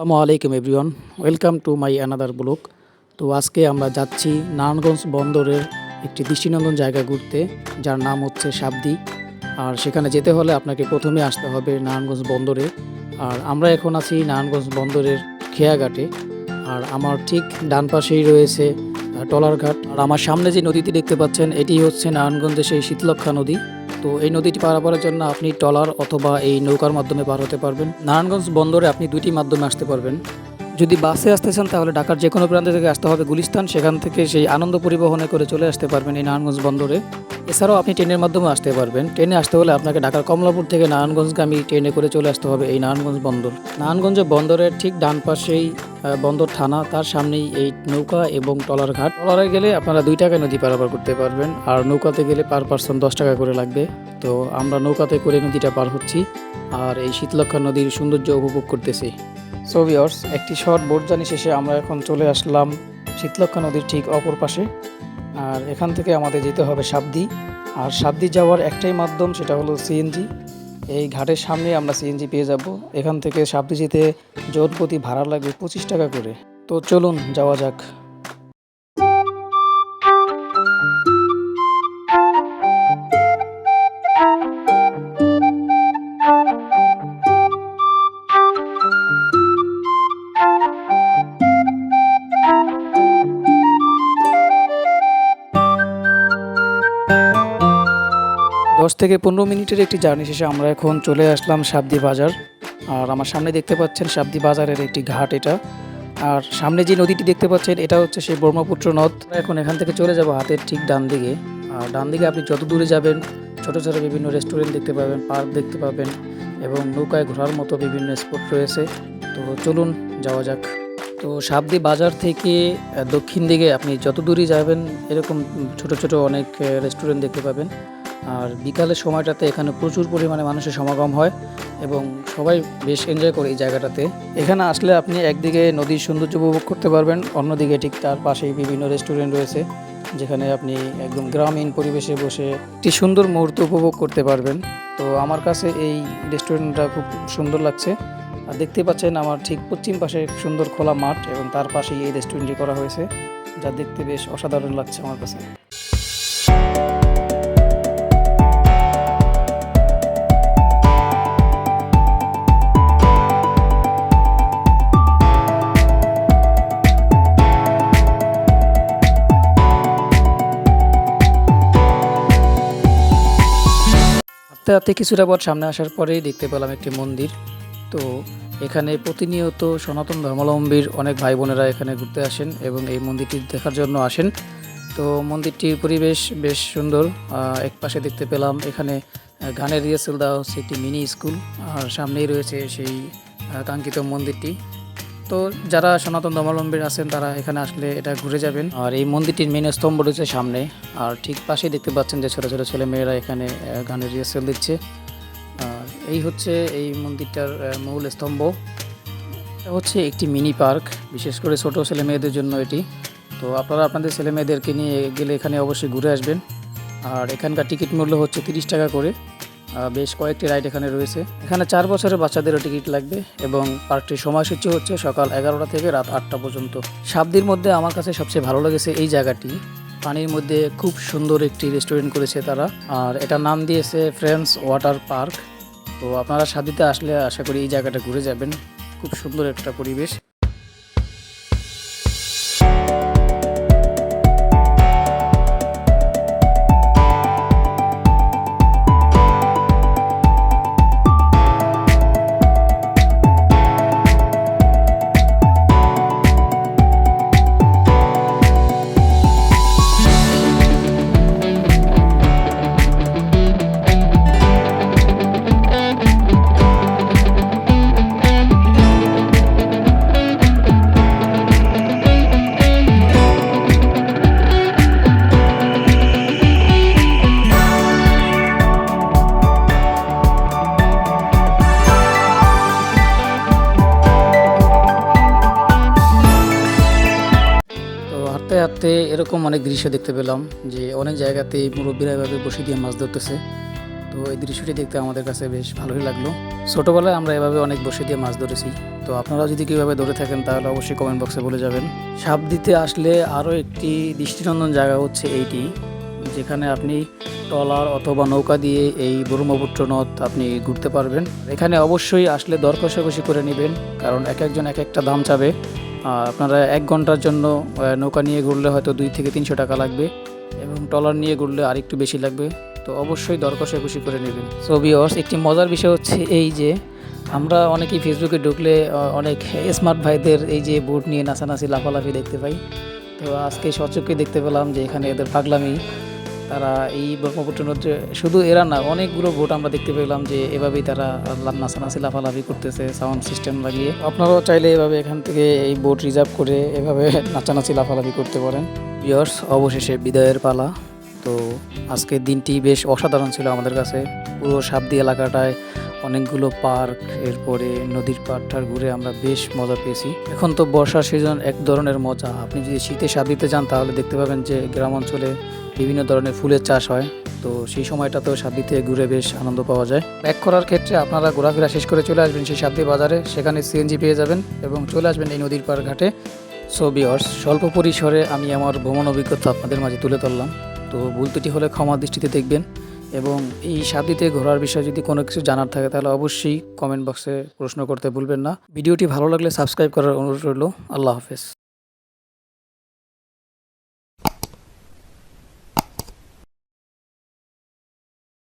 আসসালামু আলাইকুম everyone. Welcome to my another vlog তো আজকে আমরা যাচ্ছি নারায়ণগঞ্জ বন্দরের একটি দৃষ্টিনন্দন জায়গা ঘুরতে যার নাম হচ্ছে সাবদি আর সেখানে যেতে হলে আপনাকে প্রথমে আসতে হবে নারায়ণগঞ্জ বন্দরে। আর আমরা এখন আছি নারায়ণগঞ্জ বন্দরের খেয়াঘাটে। আর আমার ঠিক ডান পাশেই রয়েছে আহ, টলারঘাট। আর আমার সামনে যে নদীটি দেখতে পাচ্ছেন এটি হচ্ছে নারায়ণগঞ্জের সেই শীতলক্ষা নদী। তো এই নদীটি পার পারাপারের জন্য আপনি ট্রলার অথবা এই নৌকার মাধ্যমে পার হতে পারবেন। নারায়ণগঞ্জ বন্দরে আপনি দুটি মাধ্যমে আসতে পারবেন। যদি বাসে আসতে চান, তাহলে ঢাকার যে কোনো প্রান্ত থেকে আসতে হবে। গুলিস্তান, সেখান থেকে সেই আনন্দ পরিবহনে করে চলে আসতে পারবেন এই নারায়ণগঞ্জ বন্দরে। এছাড়াও আপনি ট্রেনের মাধ্যমে আসতে পারবেন। ট্রেনে আসতে হলে আপনাকে ঢাকার কমলাপুর থেকে নারায়ণগঞ্জগামী ট্রেনে করে চলে আসতে হবে এই নারায়ণগঞ্জ বন্দর। নারায়ণগঞ্জ বন্দরের ঠিক ডান পাশেই বন্দর থানা, তার সামনেই এই নৌকা এবং টলার ঘাট। টলারে গেলে আপনারা দুই টাকায় নদী পারাপার করতে পারবেন। আর নৌকাতে গেলে পার পার্সন দশ টাকা করে লাগবে। তো আমরা নৌকাতে করে নদীটা পার হচ্ছি। আর এই শীতলক্ষা নদীর সৌন্দর্য উপভোগ করতেছি। সো ভিওর্স একটি শর্ট বোট জানি শেষে আমরা এখন চলে আসলাম শীতলক্ষা নদীর ঠিক অপর পাশে। আর এখান থেকে আমাদের যেতে হবে সাবদি। আর সাবদি যাওয়ার একটাই মাধ্যম সেটা হলো সিএনজি এই ঘাটের সামনে আমরা সিএনজি পেয়ে যাব। এখান থেকে সাবদি যেতে প্রতি ভাড়া লাগবে পঁচিশ টাকা করে। তো চলুন যাওয়া যাক। দশ থেকে পনেরো মিনিটের একটি জার্নি শেষে আমরা এখন চলে আসলাম সাবদি বাজার। আর আমার সামনে দেখতে পাচ্ছেন সাবদি বাজারের একটি ঘাট এটা। আর সামনে যে নদীটি দেখতে পাচ্ছেন, এটা হচ্ছে সেই ব্রহ্মপুত্র নদ। এখন এখান থেকে চলে যাব হাতের ঠিক ডান দিকে। আর ডান দিকে আপনি যত দূরে যাবেন, ছোট ছোট বিভিন্ন রেস্টুরেন্ট দেখতে পাবেন পার্ক দেখতে পাবেন এবং নৌকায় ঘোরার মতো বিভিন্ন স্পট রয়েছে। তো চলুন যাওয়া যাক। তো সাবদি বাজার থেকে দক্ষিণ দিকে আপনি যত দূরই যাবেন, এরকম ছোট ছোট অনেক রেস্টুরেন্ট দেখতে পাবেন। আর বিকালের সময়টাতে এখানে প্রচুর পরিমাণে মানুষের সমাগম হয় এবং সবাই বেশ এনজয় করে এই জায়গাটাতে। এখানে আসলে আপনি একদিকে নদীর সৌন্দর্য উপভোগ করতে পারবেন, অন্যদিকে ঠিক তার পাশেই বিভিন্ন রেস্টুরেন্ট রয়েছে, যেখানে আপনি একদম গ্রামীণ পরিবেশে বসে একটি সুন্দর মুহূর্ত উপভোগ করতে পারবেন। তো আমার কাছে এই রেস্টুরেন্টটা খুব সুন্দর লাগছে। আর দেখতে পাচ্ছেন আমার ঠিক পশ্চিম পাশে সুন্দর খোলা মাঠ এবং তার পাশেই এই রেস্টুরেন্টটি করা হয়েছে, যা দেখতে বেশ অসাধারণ লাগছে আমার কাছে। হাঁটতে হাঁটতে কিছুটা পর সামনে আসার পরেই দেখতে পেলাম একটি মন্দির। তো এখানে প্রতিনিয়ত সনাতন ধর্মাবলম্বীর অনেক ভাই বোনেরা এখানে ঘুরতে আসেন এবং এই মন্দিরটি দেখার জন্য আসেন। তো মন্দিরটির পরিবেশ বেশ সুন্দর। এক পাশে দেখতে পেলাম এখানে গানের রিহার্সেল দেওয়া হচ্ছে একটি মিনি স্কুল। আর সামনেই রয়েছে সেই কাঙ্ক্ষিত মন্দিরটি। তো যারা সনাতন ধর্মাবলম্বী আছেন, তারা এখানে আসলে এটা ঘুরে যাবেন। আর এই মন্দিরটির মেন স্তম্ভ রয়েছে সামনে। আর ঠিক পাশেই দেখতে পাচ্ছেন যে ছোটো ছোটো ছেলে মেয়েরা এখানে গানের রিহার্সেল দিচ্ছে। আর এই হচ্ছে এই মন্দিরটার মূল স্তম্ভ। এটা হচ্ছে একটি মিনি পার্ক বিশেষ করে ছোট ছেলে মেয়েদের জন্য এটি। তো আপনারা আপনাদের ছেলে মেয়েদেরকে নিয়ে গেলে এখানে অবশ্যই ঘুরে আসবেন। আর এখানকার টিকিট মূল্য হচ্ছে তিরিশ টাকা করে। বেশ কয়েকটি রাইড এখানে রয়েছে। এখানে চার বছরের বাচ্চাদেরও টিকিট লাগবে এবং পার্কটির সময়সূচি হচ্ছে সকাল এগারোটা থেকে রাত আটটা পর্যন্ত। সাবদির মধ্যে আমার কাছে সবচেয়ে ভালো লেগেছে এই জায়গাটি। পানির মধ্যে খুব সুন্দর একটি রেস্টুরেন্ট করেছে তারা। আর এটা নাম দিয়েছে ফ্রেন্ডস ওয়াটার পার্ক। তো আপনারা সাদিতে আসলে আশা করি এই জায়গাটা ঘুরে যাবেন। খুব সুন্দর একটা পরিবেশ। হাঁটতে এরকম অনেক দৃশ্য দেখতে পেলাম যে অনেক জায়গাতেই মুরব্বীরা এভাবে বসে দিয়ে মাছ ধরতেছে। তো এই দৃশ্যটি দেখতে আমাদের কাছে বেশ ভালোই লাগল। ছোটোবেলায় আমরা এভাবে অনেক বসে দিয়ে মাছ ধরেছি। তো আপনারাও যদি কীভাবে ধরে থাকেন তাহলে অবশ্যই কমেন্ট বক্সে বলে যাবেন। সাপ দিতে আসলে আরও একটি দৃষ্টিনন্দন জায়গা হচ্ছে এইটি, যেখানে আপনি ট্রলার অথবা নৌকা দিয়ে এই ব্রহ্মপুত্র নদ আপনি ঘুরতে পারবেন। এখানে অবশ্যই আসলে দর কষাকষি করে নেবেন, কারণ এক একজন এক একটা দাম চাবে। আপনারা এক ঘণ্টার জন্য নৌকা নিয়ে ঘুরলে হয়তো দুই থেকে তিনশো টাকা লাগবে এবং ট্রলার নিয়ে ঘুরলে আরেকটু বেশি লাগবে। তো অবশ্যই দর কষাকষি করে নেবেন। সো বিয়র্স একটি মজার বিষয় হচ্ছে এই যে, আমরা অনেকেই ফেসবুকে ঢুকলে অনেক স্মার্ট ভাইদের এই যে বোট নিয়ে নাচানাচি, লাফালাফি দেখতে পাই। তো আজকে সচক্ষে দেখতে পেলাম যে এখানে এদের পাগলামি তারা এই ব্রহ্মপুত্র নদীতে শুধু এরা না, অনেকগুলো ভোট আমরা দেখতে পেলাম যে এভাবেই তারা নাচানাচি লাফালাফি করতেছে সাউন্ড সিস্টেম লাগিয়ে। আপনারাও চাইলে এভাবে এখান থেকে এই বোট রিজার্ভ করে এভাবে নাচানাচি, লাফালাফি করতে পারেন। ইয়ার্স অবশেষে বিদায়ের পালা। তো আজকের দিনটি বেশ অসাধারণ ছিল আমাদের কাছে। পুরো সাবদি এলাকাটায় অনেকগুলো পার্ক, এরপরে নদীর পাড়টার ঘুরে আমরা বেশ মজা পেয়েছি। এখন তো বর্ষার সিজন, এক ধরনের মজা। আপনি যদি শীতে সাবদিতে যান তাহলে দেখতে পাবেন যে গ্রাম অঞ্চলে বিভিন্ন ধরনের ফুলের চাষ হয়। তো সেই সময়টা তো সময়টাতেও সাবদিতে ঘুরে বেশ আনন্দ পাওয়া যায়। ব্যাক করার ক্ষেত্রে আপনারা ঘোরাফেরা শেষ করে চলে আসবেন সেই সাবদি বাজারে। সেখানে সিএনজি পেয়ে যাবেন এবং চলে আসবেন এই নদীর পাড় ঘাটে। সো বিয়ার্স স্বল্প পরিসরে আমি আমার ভ্রমণ অভিজ্ঞতা আপনাদের মাঝে তুলে ধরলাম। তো ভুল ত্রুটি হলে ক্ষমা দৃষ্টিতে দেখবেন। এবং এই সাবদিতে ঘোরার বিষয়ে যদি কোনো কিছু জানার থাকে, তাহলে অবশ্যই কমেন্ট বক্সে প্রশ্ন করতে ভুলবেন না। ভিডিওটি ভালো লাগলে সাবস্ক্রাইব করার অনুরোধ রইল। আল্লাহ হাফেজ।